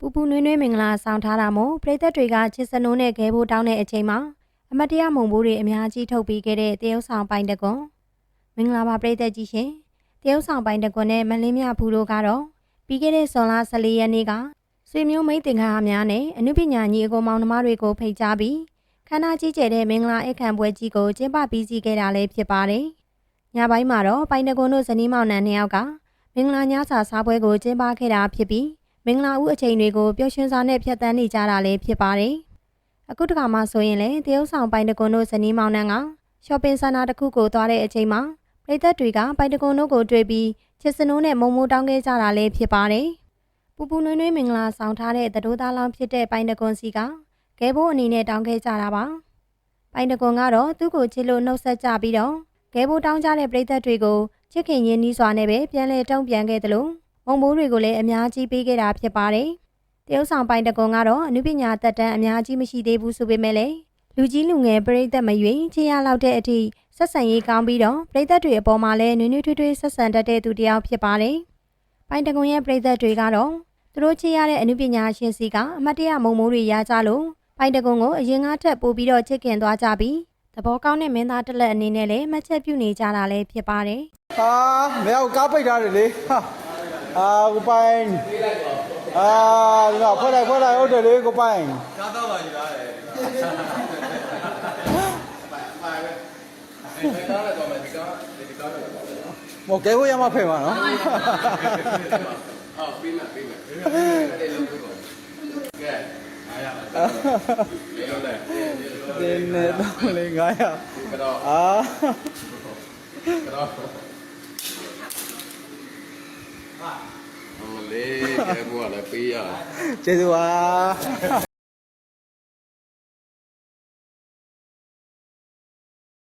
ပူပူနွေးနွေးမင်္ဂလာဆောင်ထားတာမို့ပြည်သက်တွေကချစ်စနိုးနဲ့ခဲဖို့တောင်းတဲ့အချိန်မှာအမတ်တရမုံဘိုးတွေအများကြီးထုတ်ပြီးခဲ့တဲ့တရုတ်ဆောင်ပိုင်တကွန်မင်္ဂလာပါပြည်သက်ကြီးရှင်တရုတ်ဆောင်ပိုင်တကွန်နဲ့မလင်းမြဖူးတို့ကတော့ပြီးခဲ့တဲ့ဇွန်လ14ရက်နေ့ကဆွေမျိုးမိတ်တင်ခါများနဲ့အနုပညာညီအကိုမောင်နှမတွေကိုဖိတ်ကြားပြီးခန္ဓာကြီးကျယ်တဲ့မင်္ဂလာအခမ်းပွဲကြီးကိုကျင်းပပြီးစီးခဲ့တာလည်းဖြစ်ပါတယ်ညပိုင်းမှာတော့ပိုင်တကွန်တို့ဇနီးမောင်နှံနှစ်ယောက်ကမင်္ဂလာညစာစားပွဲကိုကျင်းပခဲ့တာဖြစ်ပြီး မင်္ဂလာဦးအချိန်တွေကိုပျော်ရွှင်စွာနဲ့ဖြတ်သန်းနေကြတာလည်းဖြစ်ပါတယ်။အခုတခါမှဆိုရင်လည်းတရုတ်ဆောင်ပိုင်တကွန်တို့ဇနီးမောင်နှံကရှော့ပင်းစင်တာတစ်ခုကိုသွားတဲ့အချိန်မှာပြည်သက်တွေကပိုင်တကွန်တို့ကိုတွေ့ပြီးချစ်စနိုးနဲ့မုံမိုးတောင်းခဲ့ကြတာလည်းဖြစ်ပါတယ်။ပူပူနွေးနွေးမင်္ဂလာဆောင်ထားတဲ့သတို့သားလောင်းဖြစ်တဲ့ပိုင်တကွန်စီကကဲဘိုးအနေနဲ့တောင်းခဲ့ကြတာပါ။ပိုင်တကွန်ကတော့သူ့ကိုချစ်လို့နှုတ်ဆက်ကြပြီးတော့ကဲဘိုးတောင်းကြတဲ့ပြည်သက်တွေကိုချစ်ခင်ရင်းနှီးစွာနဲ့ပဲပြန်လဲတုံ့ပြန်ခဲ့တယ်လို့ မုံမိုးတွေကိုလည်းအများကြီးပေးခဲ့တာဖြစ်ပါတယ်။တရုတ်ဆောင်ပိုင်တကွန်ကတော့အနုပညာတက်တန်းအများကြီးမရှိသေးဘူးဆိုပေမဲ့လည်းလူကြီးလူငယ်ပြိသက်မရွေချေရလောက်တဲ့အထိဆက်ဆံရေးကောင်းပြီးတော့ပြိသက်တွေအပေါ်မှာလည်းနွေးနွေးထွေးထွေးဆက်ဆံတတ်တဲ့သူတစ်ယောက်ဖြစ်ပါတယ်။ပိုင်တကွန်ရဲ့ပြိသက်တွေကတော့သူတို့ချေရတဲ့အနုပညာရှင်စီကအမတ်တရမုံမိုးတွေရကြလို့ပိုင်တကွန်ကိုအရင်ကထက်ပိုပြီးတော့ချစ်ခင်သွားကြပြီးသဘောကောင်းတဲ့မင်းသားတစ်လက်အနေနဲ့လည်းမှတ်ချက်ပြုနေကြတာလည်းဖြစ်ပါတယ်။ဟာမရောက်ကားပိတ်ထားတယ်လေဟာ အာကိုပိုင်အာဒီတော့ဖွဲ့လိုက်ဖွဲ့လိုက်ဟုတ်တယ်လေကိုပိုင်ကားတော့ပါကြီးလားဒီကားလည်းတော့မယ်ဒီကားဒီကားလည်းတော့မော်ကဲဟိုရမဖယ်ပါနော်အော်ပြီးမယ်ပြီးမယ်အဲ့လိုလုပ်ပါကဲအားရပါဒီလိုလဲဒီနေ့တော့လေ900ကတော့အာကတော့ မလေးကဘွားလည်းပေးရကျေးဇူးပါ